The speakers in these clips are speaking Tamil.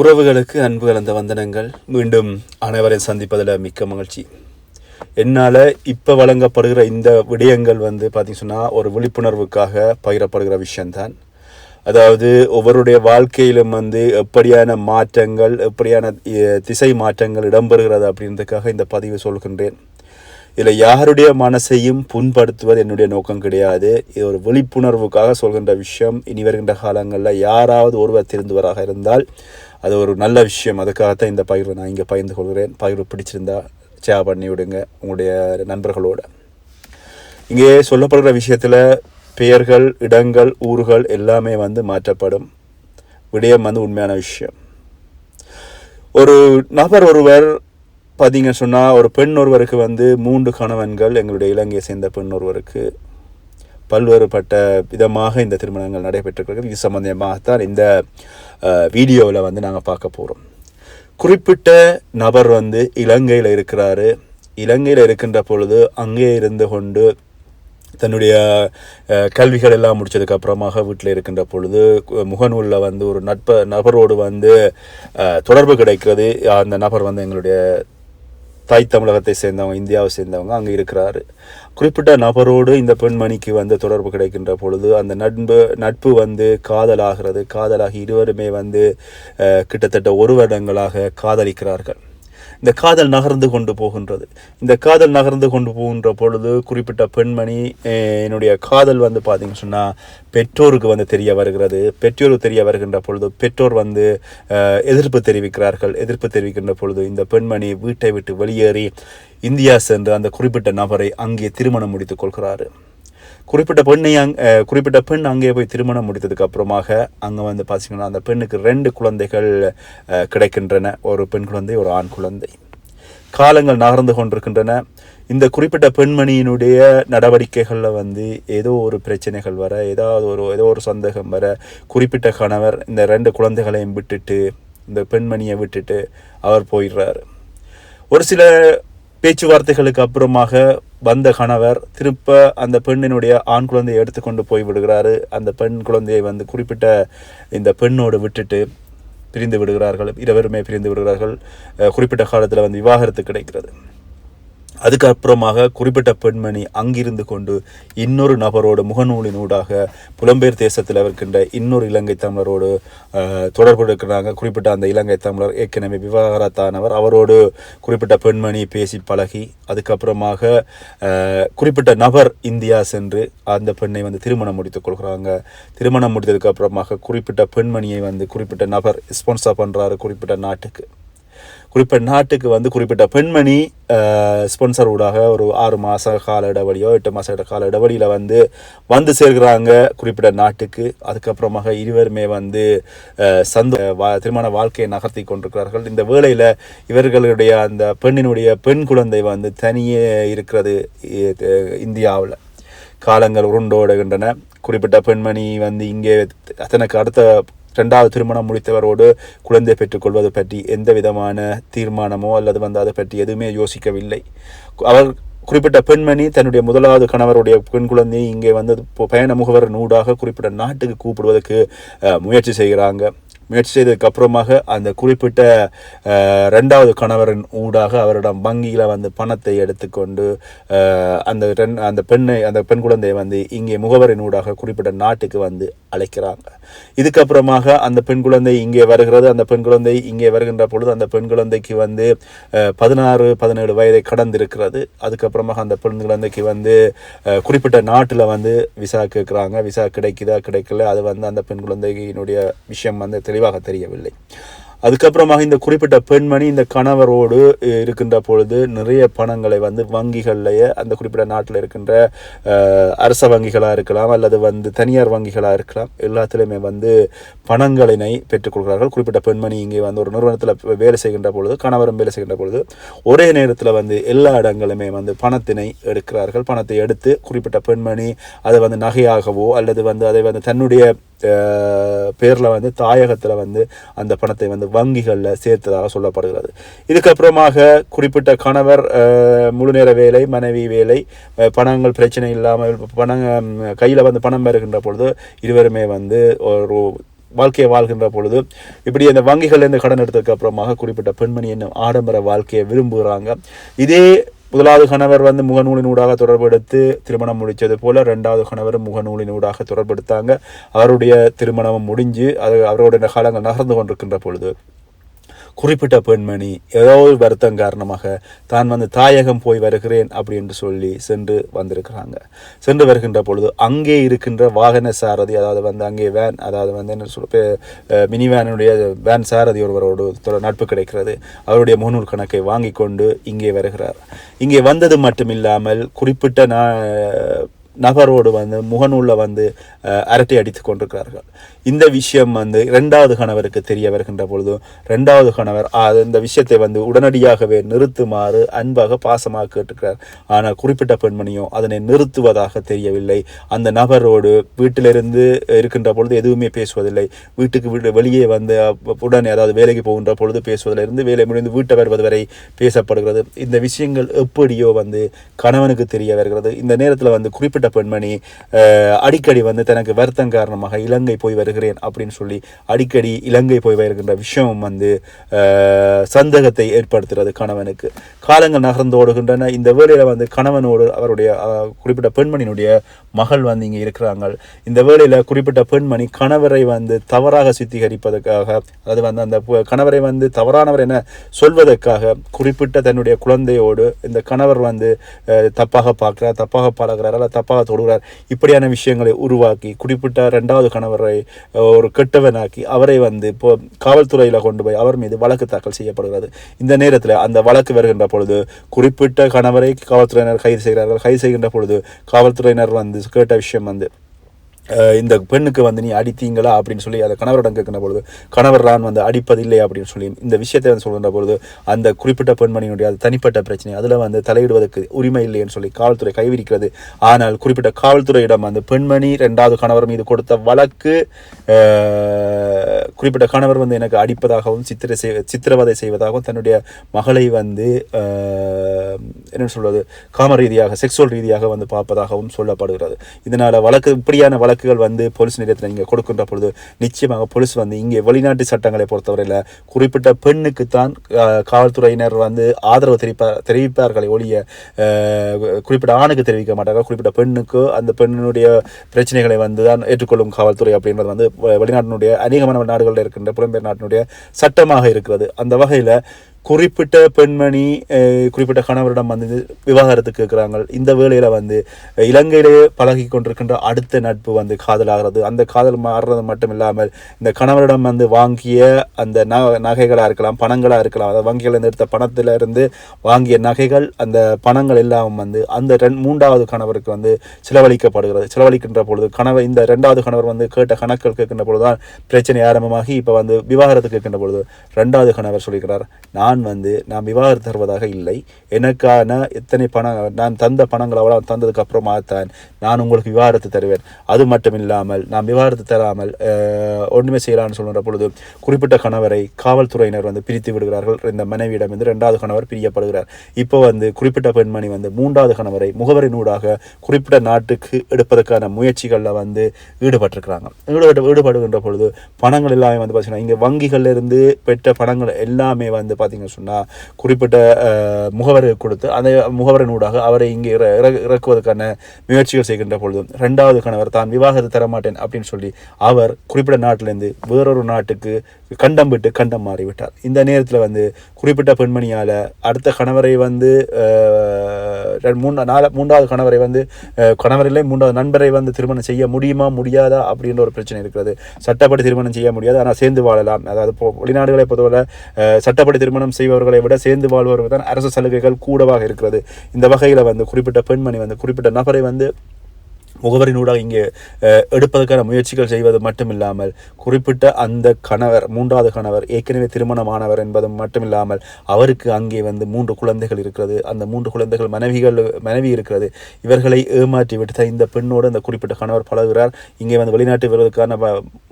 உறவுகளுக்கு அன்பு கலந்த வந்தனங்கள் மீண்டும் அனைவரையும் சந்திப்பதில் மிக்க மகிழ்ச்சி. என்னால் இப்போ வழங்கப்படுகிற இந்த விடயங்கள் வந்து பார்த்திங்க சொன்னால் ஒரு விழிப்புணர்வுக்காக பகிரப்படுகிற விஷயந்தான் அதாவது ஒவ்வொருடைய வாழ்க்கையிலும் வந்து எப்படியான மாற்றங்கள் எப்படியான திசை மாற்றங்கள் இடம்பெறுகிறது அப்படின்றதுக்காக இந்த பதிவு சொல்கின்றேன். இதில் யாருடைய மனசையும் புண்படுத்துவது என்னுடைய நோக்கம் கிடையாது. இது ஒரு விழிப்புணர்வுக்காக சொல்கின்ற விஷயம். இனி வருகின்ற காலங்களில் யாராவது ஒருவர் திருந்துவராக இருந்தால் அது ஒரு நல்ல விஷயம். அதுக்காகத்தான் இந்த பயிரை நான் இங்கே பகிர்ந்து கொள்கிறேன். பயிர் பிடிச்சிருந்தா ஷேர் பண்ணி விடுங்க உங்களுடைய நண்பர்களோட. இங்கே சொல்லப்படுகிற விஷயத்தில் பெயர்கள் இடங்கள் ஊர்கள் எல்லாமே வந்து மாற்றப்படும். விடயம் வந்து உண்மையான விஷயம். ஒரு நபர் ஒருவர் பார்த்தீங்க சொன்னால் ஒரு பெண் ஒருவருக்கு வந்து மூன்று கணவன்கள் எங்களுடைய இலங்கையை சேர்ந்த பெண் ஒருவருக்கு பல்வேறுபட்ட விதமாக இந்த திருமணங்கள் நடைபெற்றிருக்கிறது. இது சம்பந்தமாகத்தான் இந்த வீடியோவில் வந்து நாங்கள் பார்க்க போகிறோம் குறிப்பிட்ட நபர் வந்து இலங்கையில் இருக்கிறாரு. இலங்கையில் இருக்கின்ற பொழுது அங்கே இருந்து கொண்டு தன்னுடைய கல்விகள் எல்லாம் முடிச்சதுக்கு அப்புறமாக வீட்டில் இருக்கின்ற பொழுது முகநூலில் வந்து ஒரு நட்ப நபரோடு வந்து தொடர்பு கிடைக்கிறது. அந்த நபர் வந்து எங்களுடைய தாய் தமிழகத்தை சேர்ந்தவங்க இந்தியாவை சேர்ந்தவங்க அங்கே இருக்கிறாரு. குறிப்பிட்ட நபரோடு இந்த பெண்மணிக்கு வந்து தொடர்பு கிடைக்கின்ற பொழுது அந்த நட்பு நட்பு வந்து காதலாகிறது. காதலாகி இருவருமே வந்து கிட்டத்தட்ட ஒரு வருடங்களாக காதலிக்கிறார்கள். இந்த காதல் நகர்ந்து கொண்டு போகின்றது. இந்த காதல் நகர்ந்து கொண்டு போகின்ற பொழுது குறிப்பிட்ட பெண்மணி என்னுடைய காதல் வந்து பார்த்தீங்க சொன்னால் பெற்றோருக்கு வந்து தெரிய வருகிறது. பெற்றோருக்கு தெரிய வருகின்ற பொழுது பெற்றோர் வந்து எதிர்ப்பு தெரிவிக்கிறார்கள். எதிர்ப்பு தெரிவிக்கின்ற பொழுது இந்த பெண்மணி வீட்டை விட்டு வெளியேறி இந்தியா சென்று அந்த குறிப்பிட்ட நபரை அங்கே திருமணம் முடித்துக் கொள்கிறாரு. குறிப்பிட்ட பெண்ணை அங் குறிப்பிட்ட பெண் அங்கே போய் திருமணம் முடித்ததுக்கு அப்புறமாக அங்கே வந்து பார்த்தீங்கன்னா அந்த பெண்ணுக்கு ரெண்டு குழந்தைகள் கிடைக்கின்றன. ஒரு பெண் குழந்தை ஒரு ஆண் குழந்தை. காலங்கள் நகர்ந்து கொண்டிருக்கின்றன. இந்த குறிப்பிட்ட பெண்மணியினுடைய நடவடிக்கைகளில் வந்து ஏதோ ஒரு பிரச்சனைகள் வர ஏதாவது ஒரு ஏதோ ஒரு சந்தேகம் வர குறிப்பிட்ட கணவர் இந்த ரெண்டு குழந்தைகளையும் விட்டுட்டு இந்த பெண்மணியை விட்டுட்டு அவர் போயிடுறாரு. ஒரு சில பேச்சுவார்த்தைகளுக்கு அப்புறமாக வந்த கணவர் திருப்ப அந்த பெண்ணினுடைய ஆண் குழந்தையை எடுத்துக்கொண்டு போய் விடுகிறாரு. அந்த பெண் குழந்தையை வந்து குறிப்பிட்ட இந்த பெண்ணோடு விட்டுட்டு பிரிந்து விடுகிறார்கள். இருவருமே பிரிந்து விடுகிறார்கள். குறிப்பிட்ட காலத்தில் வந்து விவாகரத்து கிடைக்கிறது. அதுக்கப்புறமாக குறிப்பிட்ட பெண்மணி அங்கிருந்து கொண்டு இன்னொரு நபரோடு முகநூலின் ஊடாக புலம்பெயர் தேசத்தில் இருக்கின்ற இன்னொரு இலங்கை தமிழரோடு தொடர்பு இருக்கிறாங்க குறிப்பிட்ட அந்த இலங்கை தமிழர் ஏற்கனவே விவகாரத்தானவர். அவரோடு குறிப்பிட்ட பெண்மணி பேசி பழகி அதுக்கப்புறமாக குறிப்பிட்ட நபர் இந்தியா சென்று அந்த பெண்ணை வந்து திருமணம் முடித்துக் கொள்கிறாங்க. திருமணம் முடித்ததுக்கு அப்புறமாக குறிப்பிட்ட பெண்மணியை வந்து குறிப்பிட்ட நபர் ஸ்பான்சர் பண்ணுறாரு குறிப்பிட்ட நாட்டுக்கு. குறிப்பிட்ட நாட்டுக்கு வந்து குறிப்பிட்ட பெண்மணி ஸ்பான்சர் ஊடாக ஒரு ஆறு மாத கால இடைவெளியோ எட்டு மாத கால இடைவெளியில் வந்து வந்து சேர்கிறாங்க குறிப்பிட்ட நாட்டுக்கு. அதுக்கப்புறமாக இருவருமே வந்து சந்த வா திருமண வாழ்க்கையை நகர்த்தி கொண்டிருக்கிறார்கள். இந்த வேளையில் இவர்களுடைய அந்த பெண்ணினுடைய பெண் குழந்தை வந்து தனியே இருக்கிறது இந்தியாவில். காலங்கள் உருண்டோடுகின்றன. குறிப்பிட்ட பெண்மணி வந்து இங்கே தனக்கு அடுத்த ரெண்டாவது திருமணம் முடித்தவரோடு குழந்தை பெற்றுக்கொள்வது பற்றி எந்த விதமான தீர்மானமோ அல்லது வந்து அதை பற்றி எதுவுமே யோசிக்கவில்லை. அவர் குறிப்பிட்ட பெண்மணி தன்னுடைய முதலாவது கணவருடைய பெண் குழந்தையை இங்கே வந்து பயண முகவர் நூடாக குறிப்பிட்ட நாட்டுக்கு கூப்பிடுவதற்கு முயற்சி செய்கிறாங்க. முயற்சி செய்ததுக்கு அப்புறமாக அந்த குறிப்பிட்ட ரெண்டாவது கணவரின் ஊடாக அவரிடம் வங்கியில் வந்து பணத்தை எடுத்துக்கொண்டு அந்த ரெண் அந்த பெண்ணை அந்த பெண் குழந்தையை வந்து இங்கே முகவரின் ஊடாக குறிப்பிட்ட நாட்டுக்கு வந்து அழைக்கிறாங்க. இதுக்கப்புறமாக அந்த பெண் குழந்தை இங்கே வருகிறது. அந்த பெண் குழந்தை இங்கே வருகின்ற பொழுது அந்த பெண் குழந்தைக்கு வந்து பதினாறு பதினேழு வயதை கடந்திருக்கிறது. அதுக்கப்புறமாக அந்த பெண் குழந்தைக்கு வந்து குறிப்பிட்ட நாட்டில் வந்து விசா கேட்குறாங்க. விசா கிடைக்குதா கிடைக்கல? அது வந்து அந்த பெண் குழந்தையினுடைய விஷயம் வந்து தெளிவாக தெரியவில்லை. அதுக்கப்புறமாக இந்த குறிப்பிட்ட பெண்மணி இந்த கணவரோடு இருக்கின்ற பொழுது நிறைய பணங்களை வந்து வங்கிகள்லேயே அந்த குறிப்பிட்ட நாட்டில் இருக்கின்ற அரச வங்கிகளாக இருக்கலாம் அல்லது வந்து தனியார் வங்கிகளாக இருக்கலாம் எல்லாத்துலேயுமே வந்து பணங்களினை பெற்றுக்கொள்கிறார்கள் குறிப்பிட்ட பெண்மணி இங்கே வந்து ஒரு நிறுவனத்தில் வேலை செய்கின்ற பொழுது கணவரும் வேலை செய்கின்ற பொழுது ஒரே நேரத்தில் வந்து எல்லா இடங்களுமே வந்து பணத்தினை எடுக்கிறார்கள். பணத்தை எடுத்து குறிப்பிட்ட பெண்மணி அதை வந்து நகையாகவோ அல்லது வந்து அதை வந்து தன்னுடைய பேரில் வந்து தாயகத்தில் வந்து அந்த பணத்தை வந்து வங்கிகளில் சேர்த்ததாக சொல்லப்படுகிறது. இதுக்கப்புறமாக குறிப்பிட்ட கணவர் முழுநேர முழு நேர வேலை மனைவி வேலை பணங்கள் பிரச்சனை இல்லாமல் பணம் கையில் வந்து பணம் பெறுகின்ற பொழுது இருவருமே வந்து ஒரு வாழ்க்கையை வாழ்கின்ற பொழுது இப்படி அந்த வங்கிகள்ல இருந்து கடன் எடுத்ததுக்கு அப்புறமாக குறிப்பிட்ட பெண்மணி என்னும் ஆடம்பர வாழ்க்கையை விரும்புகிறாங்க. இதே முதலாவது கணவர் வந்து முகநூலினூடாக தொடர்பெடுத்து திருமணம் முடித்தது போல ரெண்டாவது கணவர் முகநூலினூடாக தொடர்பெடுத்தாங்க அவருடைய திருமணம் முடிஞ்சு அது அவருடைய காலங்கள் நகர்ந்து கொண்டிருக்கின்ற பொழுது. குறிப்பிட்ட பெண்மணி ஏதோ ஒரு வருத்தம் காரணமாக தான் வந்து தாயகம் போய் வருகிறேன் அப்படி என்று சொல்லி சென்று வந்திருக்கிறாங்க. சென்று வருகின்ற பொழுது அங்கே இருக்கின்ற வாகன சாரதி அதாவது வந்து அங்கே வேன் அதாவது வந்து என்ன சொல் மினி வேனுடைய வேன் சாரதி ஒருவரோடு நட்பு கிடைக்கிறது. அவருடைய முகநூல் கணக்கை வாங்கி கொண்டு இங்கே வருகிறார். இங்கே வந்தது மட்டும் இல்லாமல் குறிப்பிட்ட நான் நபரோடு வந்து முகநூலில் வந்து அரட்டை அடித்து கொண்டிருக்கிறார்கள். இந்த விஷயம் வந்து இரண்டாவது கணவருக்கு தெரிய வருகின்ற பொழுது ரெண்டாவது கணவர் இந்த விஷயத்தை வந்து உடனடியாகவே நிறுத்துமாறு அன்பாக பாசமாக கேட்டுக்கிறார். ஆனால் குறிப்பிட்ட பெண்மணியோ அதனை நிறுத்துவதாக தெரியவில்லை. அந்த நபரோடு வீட்டிலிருந்து இருக்கின்ற பொழுது எதுவுமே பேசுவதில்லை. வீட்டுக்கு வீடு வெளியே வந்து உடனே அதாவது வேலைக்கு போகின்ற பொழுது பேசுவதிலிருந்து வேலை முடிந்து வீட்டை வருவது வரை பேசப்படுகிறது. இந்த விஷயங்கள் எப்படியோ வந்து கணவனுக்கு தெரிய வருகிறது. இந்த நேரத்தில் வந்து குறிப்பிட்ட பெண்மணி அடிக்கடி வந்து தனக்கு வருத்தம் காரணமாக இலங்கை போய் வருகிறேன் அப்படின்னு சொல்லி அடிக்கடி இலங்கை போய் வருகின்ற விஷயம் வந்து சந்தேகத்தை ஏற்படுத்துகிறது கணவனுக்கு. காலங்கள் நகர்ந்து ஓடுகின்றன. இந்த வேலையில் வந்து கணவனோடு அவருடைய குறிப்பிட்ட பெண்மணியினுடைய மகள் வந்து இங்கே இருக்கிறாங்க இந்த வேலையில் குறிப்பிட்ட பெண்மணி கணவரை வந்து தவறாக சித்திகரிப்பதற்காக அதாவது வந்து அந்த கணவரை வந்து தவறானவர் என சொல்வதற்காக குறிப்பிட்ட தன்னுடைய குழந்தையோடு இந்த கணவர் வந்து தப்பாக பார்க்குறார் தப்பாக பழகிறார் அல்ல தப்பாக தொடுகிறார். இப்படியான விஷயங்களை உருவாக்கி குறிப்பிட்ட ரெண்டாவது கணவரை ஒரு கெட்டவனாக்கி அவரை வந்து இப்போ காவல்துறையில் கொண்டு போய் அவர் மீது வழக்கு தாக்கல் செய்யப்படுகிறது. இந்த நேரத்தில் அந்த வழக்கு வருகின்ற பொழுது குறிப்பிட்ட கணவரை காவல்துறையினர் கைது செய்கிறார்கள். கைது செய்கின்ற பொழுது காவல்துறையினர் வந்து கேட்ட விஷயம் வந்து இந்த பெண்ணுக்கு வந்து நீ அடித்தீங்களா அப்படின்னு சொல்லி அதை கணவரிடம் கேட்கின்ற பொழுது கணவர் தான் வந்து அடிப்பதில்லை அப்படின்னு சொல்லி இந்த விஷயத்தை வந்து சொல்கிற பொழுது அந்த குறிப்பிட்ட பெண்மணியினுடைய அது தனிப்பட்ட பிரச்சனை. அதில் வந்து தலையிடுவதற்கு உரிமை இல்லைன்னு சொல்லி காவல்துறை கைவிரிக்கிறது. ஆனால் குறிப்பிட்ட காவல்துறையிடம் அந்த பெண்மணி ரெண்டாவது கணவர் மீது கொடுத்த வழக்கு குறிப்பிட்ட கணவர் வந்து எனக்கு அடிப்பதாகவும் சித்திர செய் சித்திரவதை செய்வதாகவும் தன்னுடைய மகளை வந்து என்ன சொல்வது காம ரீதியாக செக்ஸுவல் ரீதியாக வந்து பார்ப்பதாகவும் சொல்லப்படுகிறது. இதனால் வழக்கு இப்படியான வழக்குகள் வந்து போலீஸ் நிலையத்தில் இங்கே கொடுக்கின்ற பொழுது நிச்சயமாக போலீஸ் வந்து இங்கே வெளிநாட்டு சட்டங்களை பொறுத்தவரையில் குறிப்பிட்ட பெண்ணுக்குத்தான் காவல்துறையினர் வந்து ஆதரவு தெரிவிப்பார் தெரிவிப்பார்களை ஒழிய குறிப்பிட்ட ஆணுக்கு தெரிவிக்க மாட்டார்கள். குறிப்பிட்ட பெண்ணுக்கு அந்த பெண்ணினுடைய பிரச்சனைகளை வந்து தான் ஏற்றுக்கொள்ளும் காவல்துறை அப்படின்றது வந்து வெளிநாட்டினுடைய அநேகமான நாடுகளில் இருக்கின்ற புலம்பெயர் நாட்டினுடைய சட்டமாக இருக்கிறது. அந்த வகையில் குறிப்பிட்ட பெண்மணி குறிப்பிட்ட கணவரிடம் வந்து விவாகரத்து கேட்குறாங்க. இந்த வேலையில் வந்து அஹ், இலங்கையிலேயே பழகி கொண்டிருக்கின்ற அடுத்த நட்பு வந்து காதலாகிறது. அந்த காதல் மாறுறது மட்டும் இல்லாமல் இந்த கணவரிடம் வந்து வாங்கிய அந்த ந நகைகளாக இருக்கலாம் பணங்களாக இருக்கலாம் அதாவது வங்கிகள் எடுத்த பணத்துல இருந்து வாங்கிய நகைகள் அந்த பணங்கள் எல்லாம் வந்து அந்த ரெண் மூன்றாவது கணவருக்கு வந்து செலவழிக்கப்படுகிறது. செலவழிக்கின்ற பொழுது கணவர் இந்த ரெண்டாவது கணவர் வந்து கேட்ட கணக்கள் கேட்கின்ற பொழுதுதான் பிரச்சனை ஆரம்பமாகி இப்போ வந்து விவாகரத்து கேட்கின்ற பொழுது ரெண்டாவது கணவர் சொல்லிக்கிறார் நான் நான் வந்து நான் விவாகரத்து தருவதாக இல்லை. எனக்கான எத்தனை பணம் நான் தந்த பணங்கள் அவ்வளோ தந்ததுக்கு அப்புறமா தான் நான் உங்களுக்கு விவாகரத்து தருவேன். அது மட்டும் இல்லாமல் நான் விவாகரத்து தராமல் ஒன்றுமே செய்யலாம்னு சொல்கிற பொழுது குறிப்பிட்ட கணவரை காவல்துறையினர் வந்து பிரித்து விடுகிறார்கள். இந்த மனைவியிடம் வந்து ரெண்டாவது கணவர் பிரியப்படுகிறார். இப்போ வந்து குறிப்பிட்ட பெண்மணி வந்து மூன்றாவது கணவரை முகவரினூடாக குறிப்பிட்ட நாட்டுக்கு எடுப்பதற்கான முயற்சிகளில் வந்து ஈடுபட்டிருக்கிறாங்க. ஈடுபட்டு ஈடுபடுகின்ற பொழுது பணங்கள் எல்லாமே வந்து பார்த்தீங்கன்னா இங்கே வங்கிகளிலிருந்து பெற்ற பணங்கள் எல்லாமே வந்து பார்த்தீங்கன்னா சொன்னால் குறிப்பிட்ட முகவரை கொடுத்து அந்த முகவரினூடாக அவரை இங்கே இற- இற- இறக்குவதற்கான முயற்சிகள் செய்கின்ற பொழுது ரெண்டாவது கணவர் தான் விவாகரத்து தரமாட்டேன் அப்படின்னு சொல்லி அவர் குறிப்பிட்ட நாட்டிலேருந்து வேறொரு நாட்டுக்கு கண்டம் விட்டு கண்டம் மாறிவிட்டார். இந்த நேரத்தில் வந்து குறிப்பிட்ட பெண்மணியால் அடுத்த கணவரை வந்து ரெண்டு- மூணு நாலு மூன்றாவது கணவரை வந்து கணவரிலே மூன்றாவது நண்பரை வந்து திருமணம் செய்ய முடியுமா முடியாதா அப்படின்ற ஒரு பிரச்சனை இருக்கிறது. சட்டப்படி திருமணம் செய்ய முடியாது ஆனால் சேர்ந்து வாழலாம். அதாவது வெளிநாடுகளை பொதுவில் சட்டப்படி திருமணம் செய்பவர்களை விட சேர்ந்து வாழ்பவர்கள் தான் அரசு சலுகைகள் கூடவாக இருக்கிறது. இந்த வகையில் வந்து குறிப்பிட்ட பெண்மணி வந்து குறிப்பிட்ட நபரை வந்து முகவரினூடாக இங்கே எடுப்பதற்கான முயற்சிகள் செய்வது மட்டுமில்லாமல் குறிப்பிட்ட அந்த கணவர் மூன்றாவது கணவர் ஏற்கனவே திருமணமானவர் என்பது மட்டுமில்லாமல் அவருக்கு அங்கே வந்து மூன்று குழந்தைகள் இருக்கிறது. அந்த மூன்று குழந்தைகள் மனைவிகள் மனைவி இருக்கிறது. இவர்களை ஏமாற்றி விட்டு இந்த பெண்ணோடு அந்த குறிப்பிட்ட கணவர் பழகுகிறார். இங்கே வந்து வெளிநாட்டு வருவதற்கான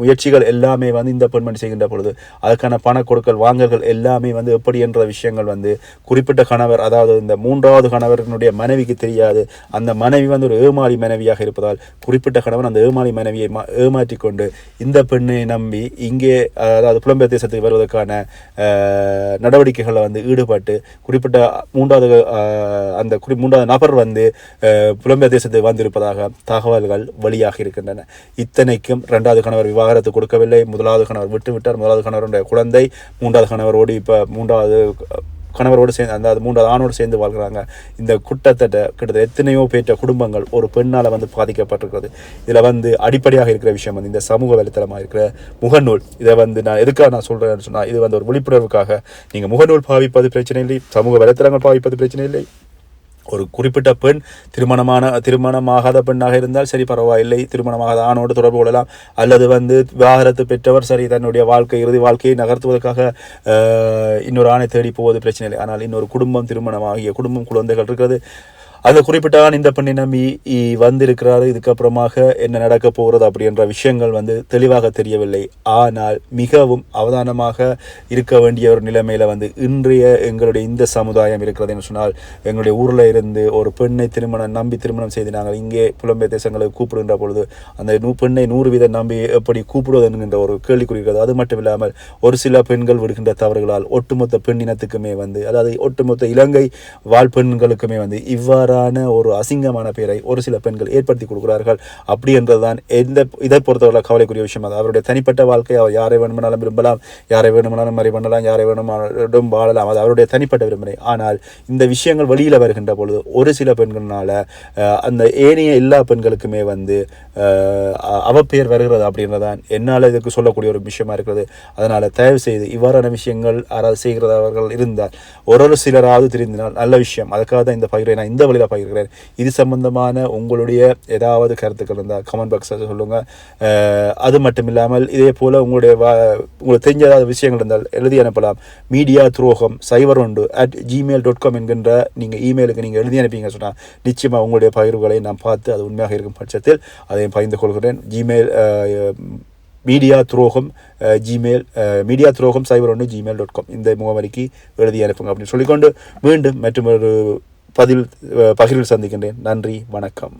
முயற்சிகள் எல்லாமே வந்து இந்த பெண்மணி செய்கின்ற பொழுது அதற்கான பண கொடுக்கல் வாங்கல்கள் எல்லாமே வந்து எப்படி என்ற விஷயங்கள் வந்து குறிப்பிட்ட கணவர் அதாவது இந்த மூன்றாவது கணவரினுடைய மனைவிக்கு தெரியாது. அந்த மனைவி வந்து ஒரு ஏமாளி மனைவியாக வந்திருப்பதால் குறிப்பிட்ட கணவன் அந்த ஏமாளி மனைவியை மா- ஏமாற்றிக் கொண்டு இந்த பெண்ணை நம்பி இங்கே அதாவது புலம்பெயர் தேசத்துக்கு வருவதற்கான நடவடிக்கைகளை நடவடிக்கைகளில் வந்து ஈடுபட்டு குறிப்பிட்ட மூன்றாவது அந்த குறி மூன்றாவது நபர் வந்து புலம்பெயர் தேசத்துக்கு வந்திருப்பதாக தகவல்கள் வெளியாக இருக்கின்றன. இத்தனைக்கும் ரெண்டாவது கணவர் விவாகரத்து கொடுக்கவில்லை. முதலாவது கணவர் விட்டு விட்டார் முதலாவது கணவருடைய குழந்தை மூன்றாவது கணவரோடு இப்போ மூன்றாவது கணவரோடு சேர்ந்து அந்த அது மூன்றாவது ஆணோடு சேர்ந்து வாழ்கிறாங்க. இந்த குட்டத்தட்ட கிட்டத்தட்ட எத்தனையோ பேற்ற குடும்பங்கள் ஒரு பெண்ணால் வந்து பாதிக்கப்பட்டிருக்கிறது. இதில் வந்து அடிப்படையாக இருக்கிற விஷயம் வந்து இந்த சமூக வலைத்தளமாக இருக்கிற முகநூல். இதை வந்து நான் எதுக்காக நான் சொல்கிறேன்னு சொன்னால் இது வந்து ஒரு விழிப்புணர்வுக்காக. நீங்கள் முகநூல் பாவிப்பது பிரச்சனை இல்லை சமூக வலைத்தளங்கள் பாவிப்பது பிரச்சனை இல்லை. ஒரு குறிப்பிட்ட பெண் திருமணமான திருமணமாகாத பெண்ணாக இருந்தால் சரி பரவாயில்லை. திருமணமாகாத ஆணோடு தொடர்பு கொள்ளலாம். அல்லது வந்து விவாகரத்து பெற்றவர் சரி தன்னுடைய வாழ்க்கை இறுதி வாழ்க்கையை நகர்த்துவதற்காக இன்னொரு ஆணை தேடி போவது பிரச்சனை இல்லை. ஆனால் இன்னொரு குடும்பம் திருமணமாகிய குடும்பம் குழந்தைகள் இருக்கிறது. அந்த குறிப்பிட்ட இந்த பெண்ணை நம்பி இ- வந்திருக்கிறாரு. இதுக்கப்புறமாக என்ன நடக்க போகிறது? அப்படின்ற விஷயங்கள் வந்து தெளிவாக தெரியவில்லை. ஆனால் மிகவும் அவதானமாக இருக்க வேண்டிய ஒரு நிலைமையில் வந்து இன்றைய எங்களுடைய இந்த சமுதாயம் இருக்கிறது என்று சொன்னால் எங்களுடைய ஊரில் இருந்து ஒரு பெண்ணை திருமணம் நம்பி திருமணம் செய்து நாங்கள் இங்கே புலம்பெயர் தேசங்களுக்கு கூப்பிடுகின்ற பொழுது அந்த நூ பெண்ணை நூறு வீதம் நம்பி எப்படி கூப்பிடுவது என்கின்ற ஒரு கேள்விக்குறி இருக்கிறது. அது மட்டும் இல்லாமல் ஒரு சில பெண்கள் விடுகின்ற தவறுகளால் ஒட்டுமொத்த பெண் இனத்துக்குமே வந்து அதாவது ஒட்டுமொத்த இலங்கை வாழ் பெண்களுக்குமே வந்து இவ்வாறான ஒரு அசிங்கமான பெயரை ஒரு சில பெண்கள் ஏற்படுத்தி கொடுக்கிறார்கள். அப்படி என்றதுதான் எந்த இதை பொறுத்தவரை கவலைக்குரிய விஷயம் அது. அவருடைய தனிப்பட்ட வாழ்க்கை அவர் யாரை வேணுமானாலும் விரும்பலாம் யாரை வேணுமானாலும் மறை பண்ணலாம் யாரை வேணுமானாலும் வாழலாம். அது அவருடைய தனிப்பட்ட விரும்பனை. ஆனால் இந்த விஷயங்கள் வெளியில் வருகின்ற பொழுது ஒரு சில பெண்களால் அந்த ஏனைய எல்லா பெண்களுக்குமே வந்து அவ பெயர் அவப்பெயர் வருகிறது அப்படின்றதான் என்னால் இதுக்கு சொல்லக்கூடிய ஒரு விஷயமா இருக்கிறது. அதனால் தயவு செய்து இவ்வாறான விஷயங்கள் யாராவது செய்கிறவர்கள் இருந்தால் ஒரு ஒரு சிலராவது தெரிந்தால் நல்ல விஷயம். அதுக்காக தான் இந்த பகிர்வை நான் இந்த வழியில் பகிர்கிறேன். இது சம்பந்தமான உங்களுடைய ஏதாவது கருத்துக்கள் இருந்தால் கமெண்ட் பாக்ஸில் சொல்லுங்கள் அது மட்டும் இல்லாமல் இதே போல் உங்களுடைய வா உங்களுக்கு தெரிஞ்ச ஏதாவது விஷயங்கள் இருந்தால் எழுதி அனுப்பலாம். மீடியா துரோகம் சைவர் ஒன்று அட் ஜிமெயில் டாட் காம் என்கின்ற நீங்கள் இமெயிலுக்கு நீங்கள் எழுதி அனுப்பிங்க சொன்னால் நிச்சயமாக உங்களுடைய பகிர்வுகளை நான் பார்த்து அது உண்மையாக இருக்கும் பட்சத்தில் அதை பகிர்ந்து கொள்கிறேன். ஜிமெயில் மீடியா துரோகம் ஜிமெயில் மீடியா துரோகம் சைபர் ஒன்று ஜிமெயில் டாட் காம் இந்த முகவரிக்கு எழுதி அனுப்புங்க அப்படின்னு சொல்லிக்கொண்டு மீண்டும் மற்றும் ஒரு பதில் பகிர்வில் சந்திக்கின்றேன். நன்றி வணக்கம்.